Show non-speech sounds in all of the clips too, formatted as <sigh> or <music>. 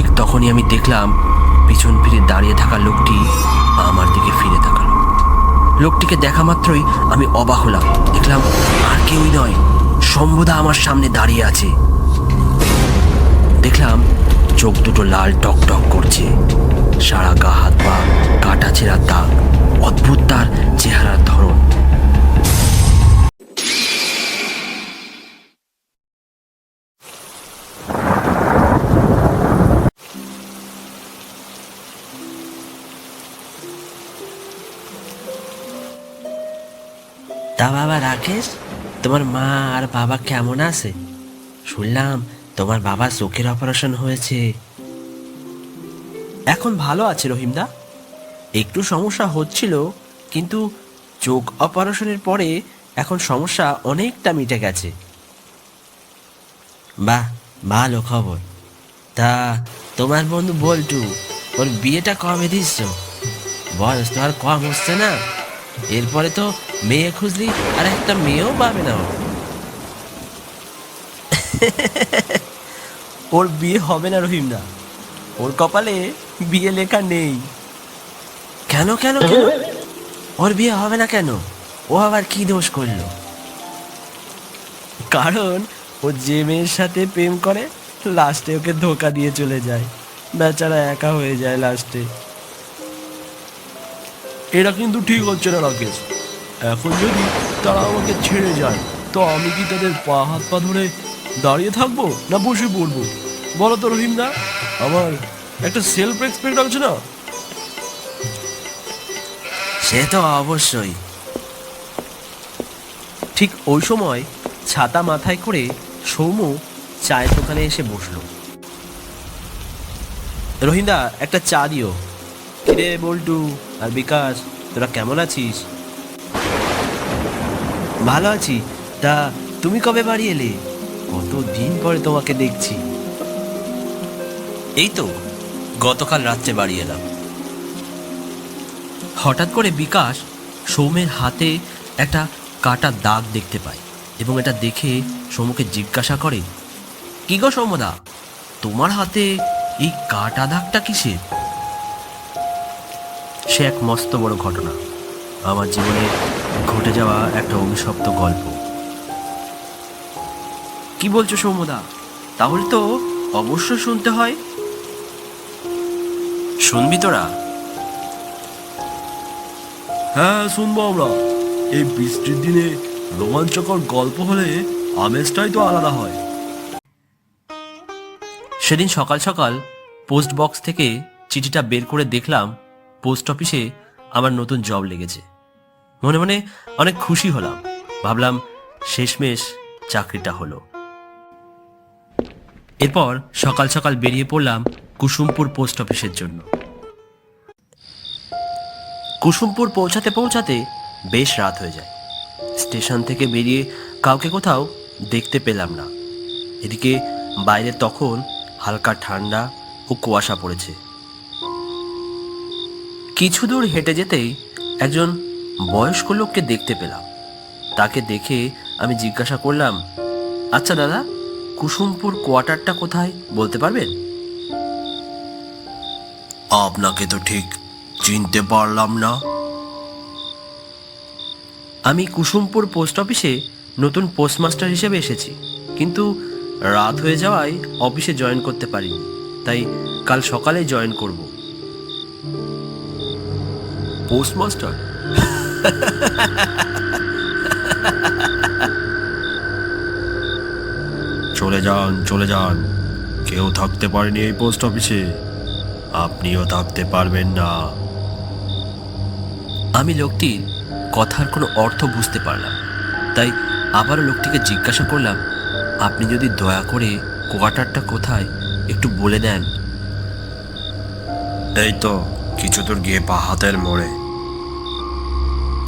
ঠিক তখনই আমি দেখলাম পিছন ফিরে দাঁড়িয়ে থাকা লোকটি আমার দিকে ফিরে তাকালো। লোকটিকে দেখা মাত্রই আমি অবাক হলাম। দেখলাম আর কেউই নয় শম্ভুদা আমার সামনে দাঁড়িয়ে আছে। দেখলাম চোখ দুটো লাল টক টক করছে। সারা গা, হাত পা, কাটা ছেঁড়া দাগ, অদ্ভুত তার চেহারার ধরন। তা বাবা রাকেশ, তোমার মা আর বাবা কেমন আছে? শুনলাম তোমার বাবার চোখের অপারেশন হয়েছে। এখন ভালো আছে রহিমদা। একটু সমস্যা হচ্ছিল, কিন্তু চোখ অপারেশনের পরে এখন সমস্যা অনেকটা মিটে গেছে। বাহ, ভালো খবর। তা তোমার বন্ধু বল্টু, ওর বিয়েটা কবে দিচ্ছ বয়স তো আর কম হচ্ছে না। এরপরে তো মেয়ে খুঁজলি? আর একটা মেয়েও পাবে না। ওর বিয়ে হবে না রহিম না ওর কপালে বিয়ে লেখা নেই। কেন কেন কেন? ওর বিয়ে হবে না কেন? ও আবার কি দোষ করল? কারণ ও যে মেয়ের সাথে প্রেম করে, লাস্টে ওকে ধোকা দিয়ে চলে যায়। বেচারা একা হয়ে যায় লাস্টে। এটা কিন্তু ঠিক হচ্ছে না, রাকেশ। এখন যদি তারা আমাকে ছেড়ে যায় তো আমি কি তাদের পা হাত পা ধরে দাঁড়িয়ে থাকব না বসে পড়ব? বলো তো রহিমদা আমার একটা সেলফ রেসপেক্ট আছে না? সে তো অবশ্যই। ঠিক ওই সময় ছাতা মাথায় করে সৌম্য চায়ের দোকানে এসে বসল। রহিন্দা একটা চা দিও। কিরে বল্টু আর বিকাশ তোরা কেমন আছিস? ভালো আছি। তা তুমি কবে বাড়ি এলে? কত দিন পরে তোমাকে দেখছি। এই তো, গতকাল রাত্রে বাড়ি এলাম। হঠাৎ করে বিকাশ সৌমের হাতে একটা কাটা দাগ দেখতে পায় এবং এটা দেখে সৌমকে জিজ্ঞাসা করে, কি গো সৌমদা, তোমার হাতে এই কাটা দাগটা কিসের? সে এক মস্ত বড় ঘটনা। আমার জীবনে ঘটে যাওয়া একটা অভিশপ্ত গল্প। কি বলছো সৌমদা তাহলে তো অবশ্যই শুনতে হয়। শুনবি তোরা? হ্যাঁ শুনব আমরা। এই বৃষ্টির দিনে রোমাঞ্চকর গল্প হলে আমেজটাই তো আলাদা হয়। সেদিন সকাল সকাল পোস্ট বক্স থেকে চিঠিটা বের করে দেখলাম পোস্ট অফিসে আমার নতুন জব লেগেছে। মনে মনে অনেক খুশি হলাম। ভাবলাম শেষমেশ চাকরিটা হলো। এরপর সকাল সকাল বেরিয়ে পড়লাম কুসুমপুর পোস্ট অফিসের জন্য। কুসুমপুর পৌঁছাতে পৌঁছাতে বেশ রাত হয়ে যায়। স্টেশন থেকে বেরিয়ে কাউকে কোথাও দেখতে পেলাম না। এদিকে বাইরে তখন হালকা ঠান্ডা ও কুয়াশা পড়েছে। কিছু দূর হেঁটে যেতেই একজন বয়স্ক লোককে দেখতে পেলাম। তাকে দেখে আমি জিজ্ঞাসা করলাম আচ্ছা দাদা, কুসুমপুর কোয়ার্টারটা কোথায়, বলতে পারবেন? আপনাকে তো ঠিক চিনতে পারলাম না। আমি কুসুমপুর পোস্ট অফিসে নতুন পোস্টমাস্টার হিসেবে এসেছি, কিন্তু রাত হয়ে যাওয়ায় অফিসে জয়েন করতে পারিনি, তাই কাল সকালে জয়েন করব। পোস্টমাস্টার <laughs> চলে যান চলে যান। কেউ থাকতে পারেনি এই পোস্ট অফিসে আপনিও থাকতে পারবেন না। আমি লোকটির কথার কোনো অর্থ বুঝতে পারলাম। তাই আবারও লোকটিকে জিজ্ঞাসা করলাম আপনি যদি দয়া করে কোয়ার্টারটা কোথায়? একটু বলে দেন। এই তো কিছু দূর গিয়ে পা হাতের মোড়ে।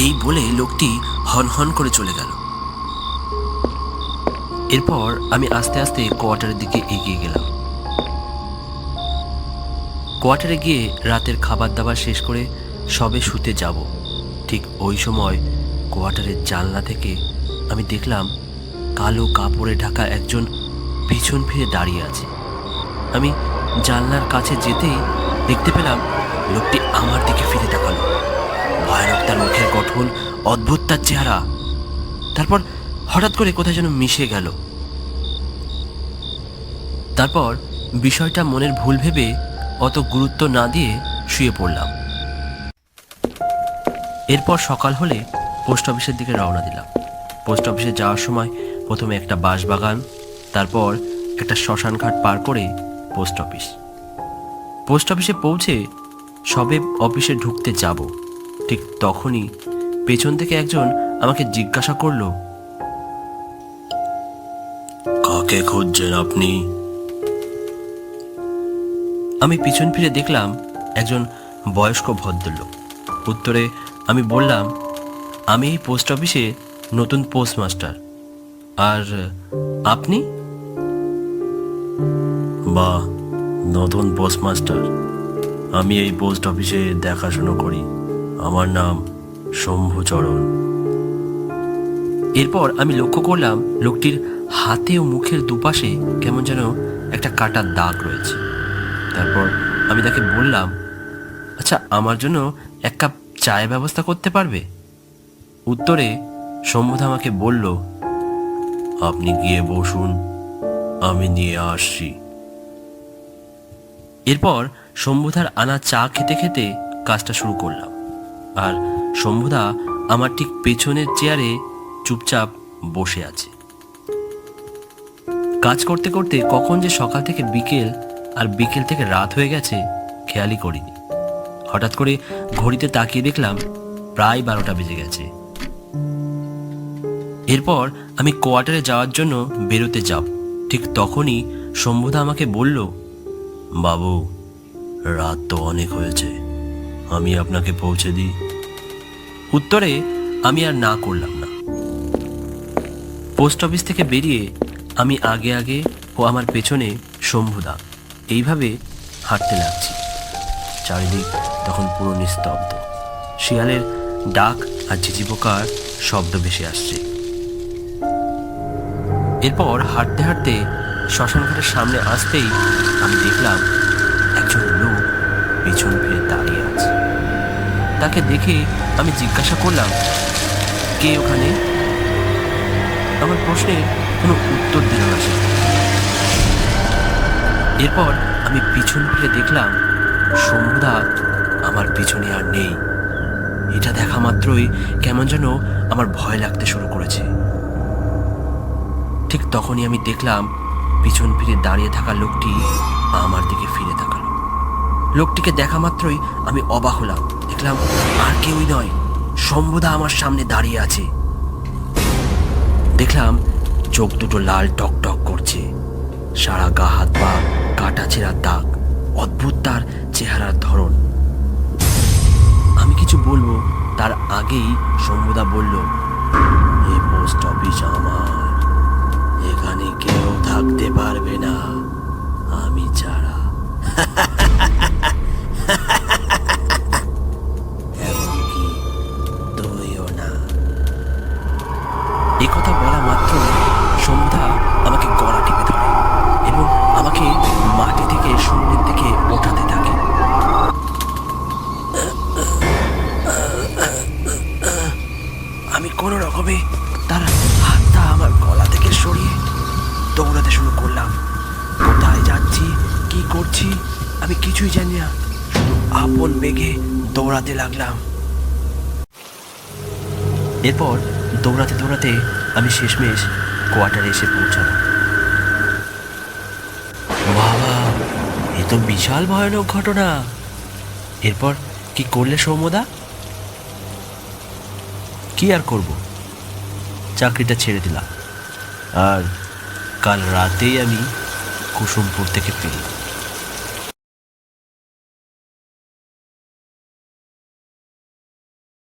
এই বলে লোকটি হন হন করে চলে গেল। এরপর আমি আস্তে আস্তে কোয়ার্টারের দিকে এগিয়ে গেলাম। কোয়ার্টারে গিয়ে রাতের খাবার দাবার শেষ করে সবে শুতে যাব। ঠিক ওই সময় কোয়ার্টারের জানলা থেকে আমি দেখলাম কালো কাপড়ে ঢাকা একজন পিছন ফিরে দাঁড়িয়ে আছে। আমি জানলার কাছে যেতেই দেখতে পেলাম লোকটি আমার দিকে ফিরে তাকালো। ভয়ানক, তার মুখের গঠন অদ্ভুত, তার চেহারা। তারপর হঠাৎ করে কোথায় যেন মিশে গেল। তারপর বিষয়টা মনের ভুল ভেবে অত গুরুত্ব না দিয়ে শুয়ে পড়লাম। এরপর সকাল হলে পোস্ট অফিসের দিকে রওনা দিলাম। পোস্ট অফিসে যাওয়ার সময় প্রথমে একটা বাঁশবাগান, তারপর একটা শ্মশান ঘাট পার করে পোস্ট অফিস। পোস্ট অফিসে পৌঁছে সবে অফিসে ঢুকতে যাব। ঠিক তখনই পেছন থেকে একজন আমাকে জিজ্ঞাসা করল, কাকে খুঁজছেন আপনি? আমি পিছন ফিরে দেখলাম একজন বয়স্ক ভদ্রলোক। উত্তরে আমি বললাম, আমি এই পোস্ট অফিসে নতুন পোস্টমাস্টার। আর আপনি? বা, নতুন পোস্টমাস্টার। আমি এই পোস্ট অফিসে দেখাশুনো করি। আমার নাম শম্ভুচরণ। এরপর আমি লক্ষ্য করলাম লোকটির হাতে ও মুখের দুপাশে কেমন যেন একটা কাটার দাগ রয়েছে। তারপর আমি তাকে বললাম আচ্ছা আমার জন্য এক কাপ চায়ের ব্যবস্থা করতে পারবে? উত্তরে শম্ভুদা আমাকে বলল, আপনি গিয়ে বসুন, আমি নিয়ে আসছি। এরপর শম্ভুদার আনা চা খেতে খেতে কাজটা শুরু করলাম। আর শম্ভুদা আমার ঠিক পেছনের চেয়ারে চুপচাপ বসে আছে। কাজ করতে করতে কখন যে সকাল থেকে বিকেল আর বিকেল থেকে রাত হয়ে গেছে, খেয়ালই করিনি। হঠাৎ করে ঘড়িতে তাকিয়ে দেখলাম প্রায় বারোটা বেজে গেছে। এরপর আমি কোয়ার্টারে যাওয়ার জন্য বেরোতে যাব। ঠিক তখনই শম্ভুদা আমাকে বলল, বাবু, রাত তো অনেক হয়েছে। আমি আপনাকে পৌঁছে দিই। উত্তরে আমি আর না করলাম না। পোস্ট অফিস থেকে বেরিয়ে আমি আগে আগে ও আমার পেছনে শম্ভুদা, এইভাবে হাঁটতে লাগছি। চারিদিক তখন পুরো নিস্তব্ধ। শিয়ালের ডাক আর ঝিঝি পোকার শব্দ ভেসে আসছে। এরপর হাঁটতে হাঁটতে শ্মশানঘাটের সামনে আসতেই আমি দেখলাম একজন লোক পিছন ফিরে তাকে দেখে আমি জিজ্ঞাসা করলাম, কে ওখানে? আমার প্রশ্নের কোনো উত্তর দিল না সে। এরপর আমি পিছন ফিরে দেখলাম শম্ভুদা আমার পিছনে আর নেই। এটা দেখা মাত্রই কেমন যেন আমার ভয় লাগতে শুরু করেছে। ঠিক তখনই আমি দেখলাম, পিছন ফিরে দাঁড়িয়ে থাকা লোকটি আমার দিকে ফিরে তাকালো। লোকটিকে দেখা মাত্রই আমি অবাক হলাম। দেখলাম আর কেউই নয় শম্ভুদা আমার সামনে দাঁড়িয়ে আছে। দেখলাম চোখ দুটো লাল টক টক করছে। সারা গা, হাত, পা, কাটা ছেঁড়ার দাগ, অদ্ভুত তার চেহারার ধরন। আমি কিছু বলব, তার আগেই শম্ভুদা বলল, এ পোস্ট অফিস করছি আমি কিছুই জানি না, শুধু আপন বেগে দৌড়াতে লাগলাম। এরপর দৌড়াতে দৌড়াতে আমি শেষমেশ কোয়ার্টারে এসে পৌঁছালাম। বাবা, এ তো বিশাল ভয়ানক ঘটনা। এরপর কি করলে সৌমদা কি আর করব? চাকরিটা ছেড়ে দিলাম। আর কাল রাতেই আমি কুসুমপুর থেকে পেলাম